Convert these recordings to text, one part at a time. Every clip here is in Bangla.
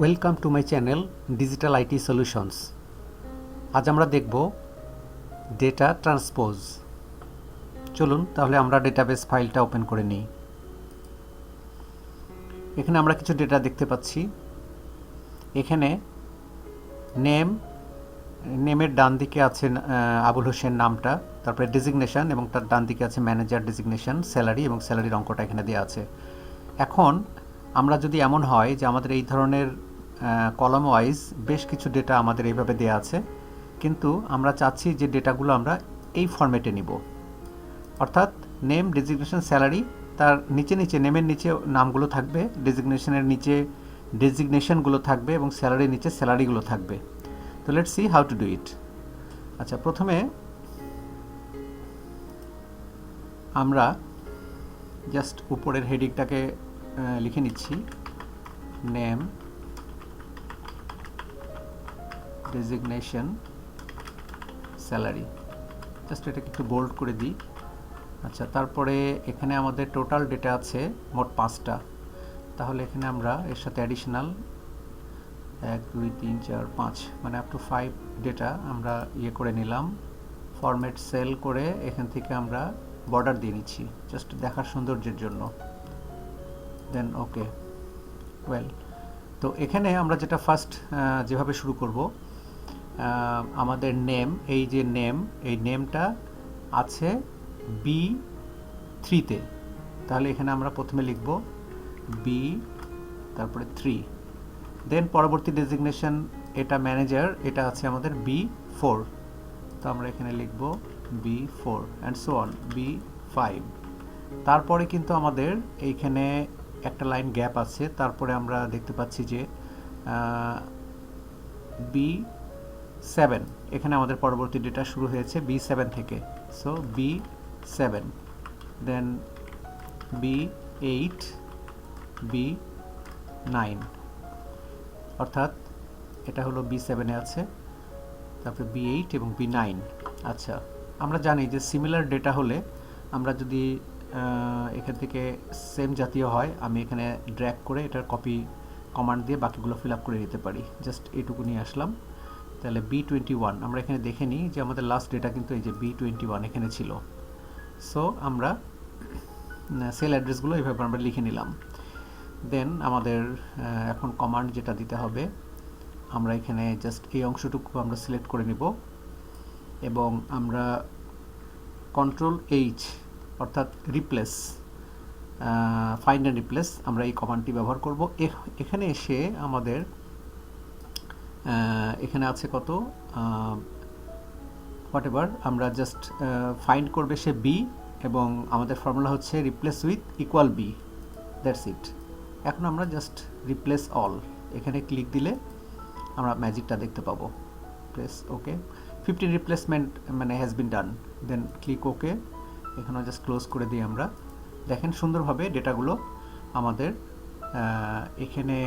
Welcome to my channel digital IT solutions আজ আমরা দেখব ডেটা ট্রান্সপোজ চলুন তাহলে আমরা ডেটাবেস ফাইলটা ওপেন করে নিই। এখানে আমরা কিছু ডেটা দেখতে পাচ্ছি। এখানে নেম নেমের ডান দিকে আছে আবুল হোসেন নামটা, তারপরে ডেজিগনেশন এবং তার ডান দিকে আছে ম্যানেজার ডেজিগনেশন স্যালারি এবং স্যালারির অঙ্কটা এখানে দেওয়া আছে। এখন আমরা যদি এমন হয় যে আমাদের এই ধরনের কলম ওয়াইজ বেশ কিছু ডেটা আমাদের এইভাবে দেওয়া আছে, কিন্তু আমরা চাচ্ছি যে ডেটাগুলো আমরা এই ফরম্যাটে নিব। অর্থাৎ নেম ডেজিগনেশন স্যালারি তার নিচে নিচে নেমের নিচে নামগুলো থাকবে ডেজিগনেশনের নিচে ডেজিগনেশনগুলো থাকবে এবং স্যালারির নিচে স্যালারিগুলো থাকবে। তো let's see how to do it আচ্ছা প্রথমে আমরা জাস্ট উপরের হেডিংটাকে লিখে নিচ্ছি। নেম ডেজিগনেশন স্যালারি জাস্ট এটাকে একটু বোল্ড করে দিই। আচ্ছা তারপরে এখানে আমাদের টোটাল ডেটা আছে, মোট পাঁচটা। তাহলে এখানে আমরা এর সাথে অ্যাডিশনাল এক, দুই, তিন, চার, পাঁচ মানে আপ টু ফাইভ ডেটা আমরা ইয়ে করে নিলাম। ফরম্যাট সেল করে এখান থেকে আমরা বর্ডার দিয়ে নিচ্ছি। জাস্ট দেখার সৌন্দর্যের জন্য। দেন ওকে ওয়েল তো এখানে আমরা যেটা ফার্স্ট যেভাবে শুরু করব আমাদের নেম এই যে নেম এই নেমটা আছে বি থ্রিতে তাহলে এখানে আমরা প্রথমে লিখব বি তারপরে থ্রি দেন পরবর্তী ডেজিগনেশন এটা ম্যানেজার এটা আছে আমাদের বি ফোর তো আমরা এখানে লিখব B four and so on B five তারপরে কিন্তু আমাদের এইখানে একটা লাইন গ্যাপ আছে। তারপরে আমরা দেখতে পাচ্ছি যে বি সেভেন। এখানে আমাদের পরবর্তী ডেটা শুরু হয়েছে বি সেভেন থেকে। So, B seven. Then B eight, B nine. অর্থাৎ এটা হলো বি সেভেনে আছে। তারপরে বি এইট এবং বি নাইন। আচ্ছা আমরা জানি যে সিমিলার ডেটা হলে আমরা যদি এখান থেকে সেম জাতীয় হয়। আমি এখানে ড্র্যাগ করে এটার কপি কমান্ড দিয়ে বাকিগুলো ফিল আপ করে নিতে পারি। জাস্ট এইটুকু নিয়ে আসলাম। তাহলে বি টোয়েন্টি ওয়ান আমরা এখানে দেখে নিই যে আমাদের লাস্ট ডেটা কিন্তু এই যে বি টোয়েন্টি ওয়ান এখানে ছিল। সো আমরা সেল অ্যাড্রেসগুলো এইভাবে আমরা লিখে নিলাম। দেন আমাদের এখন কমান্ড যেটা দিতে হবে, আমরা এখানে জাস্ট এই অংশটুকু আমরা সিলেক্ট করে নিব। এবং আমরা কন্ট্রোল এইচ অর্থাৎ রিপ্লেস ফাইন্ড অ্যান্ড রিপ্লেস আমরা এই কমান্ডটি ব্যবহার করব। এখ- এখানে এসে আমাদের এখানে আছে কত? হোয়াট এভার আমরা জাস্ট ফাইন্ড করবে সে বি এবং আমাদের ফর্মুলা হচ্ছে replace with equal B that's it এখন আমরা জাস্ট রিপ্লেস অল এখানে ক্লিক দিলে আমরা ম্যাজিকটা দেখতে পাবো। প্লেস ওকে ফিফটিন রিপ্লেসমেন্ট মানে has been done then click okay এখানে জাস্ট ক্লোজ করে দিই আমরা। দেখেন সুন্দরভাবে ডেটাগুলো আমাদের এখানে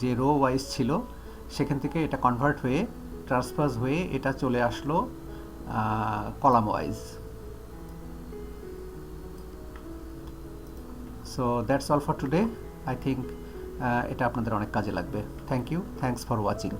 যে রো ওয়াইজ ছিল, সেখান থেকে এটা কনভার্ট হয়ে ট্রান্সফার্স হয়ে এটা চলে আসলো column wise so that's all for today I think এটা আপনাদের অনেক কাজে লাগবে। Thank you thanks for watching